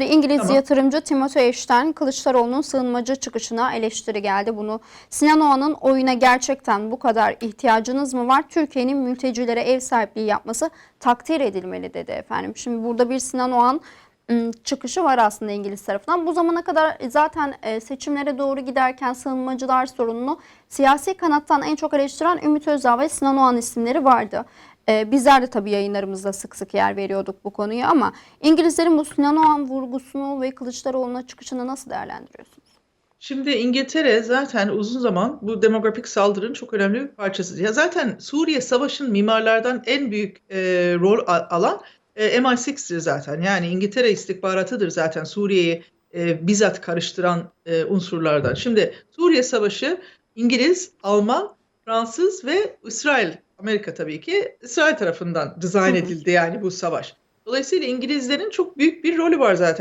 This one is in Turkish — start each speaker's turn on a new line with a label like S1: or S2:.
S1: Şimdi İngiliz
S2: Tamam.
S1: yatırımcı Timothy Ashton Kılıçdaroğlu'nun sığınmacı çıkışına eleştiri geldi. Bunu Sinan Oğan'ın oyuna gerçekten bu kadar ihtiyacınız mı var? Türkiye'nin mültecilere ev sahipliği yapması takdir edilmeli dedi efendim. Şimdi burada bir Sinan Oğan çıkışı var aslında İngiliz tarafından. Bu zamana kadar zaten e, seçimlere doğru giderken sığınmacılar sorununu siyasi kanattan en çok eleştiren Ümit Özdağ ve Sinan Oğan isimleri vardı. E, bizler de tabii yayınlarımızda sık sık yer veriyorduk bu konuya ama İngilizlerin bu Sinan Oğan vurgusunu ve Kılıçdaroğlu'na çıkışını nasıl değerlendiriyorsunuz?
S2: Şimdi İngiltere zaten uzun zaman bu demografik saldırının çok önemli bir parçası. Ya zaten Suriye Savaşı'nın mimarlardan en büyük e, rol alan e, MI6'tir zaten. Yani İngiltere istihbaratıdır zaten Suriye'yi e, bizzat karıştıran e, unsurlardan. Şimdi Suriye Savaşı İngiliz, Alman, Fransız ve İsrail, Amerika tabii ki İsrail tarafından dizayn edildi yani bu savaş. Dolayısıyla İngilizlerin çok büyük bir rolü var zaten.